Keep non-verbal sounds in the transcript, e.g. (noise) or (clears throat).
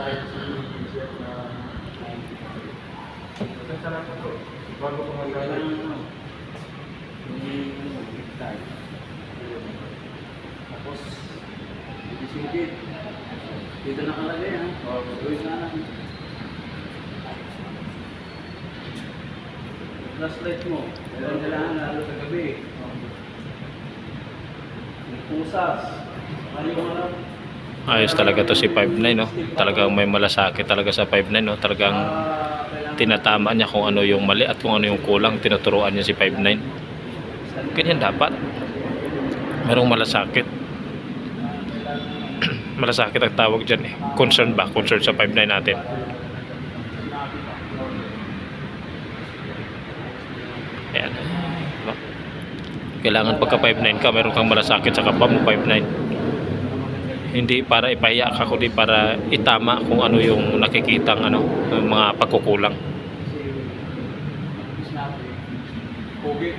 kahit sino t-shirt na Ang sarap ito. Bago ko magkala. Tapos, ibisigit. Dito nakalagay ha. Oo. Gawin na lang. Flashlight mo. Meron kailangan lalo sa gabi. Pusas. Ayaw mo lang. Ayos talaga to si 5'9 no. Talagang may malasakit talaga sa 5'9 no. Talagang tinatama niya kung ano yung mali at kung ano yung kulang. Tinuturuan niya si 5'9. Ganyan dapat. Merong malasakit. (clears throat) malasakit ang tawag dyan eh. Concern ba? Concern sa 5'9 natin. Ayan. Kailangan pagka 5'9 ka, meron kang malasakit sa kapwa mo 5'9. Hindi para ipahiya ka, kundi para itama kung ano yung nakikitang ano, yung mga pagkukulang. Pogi.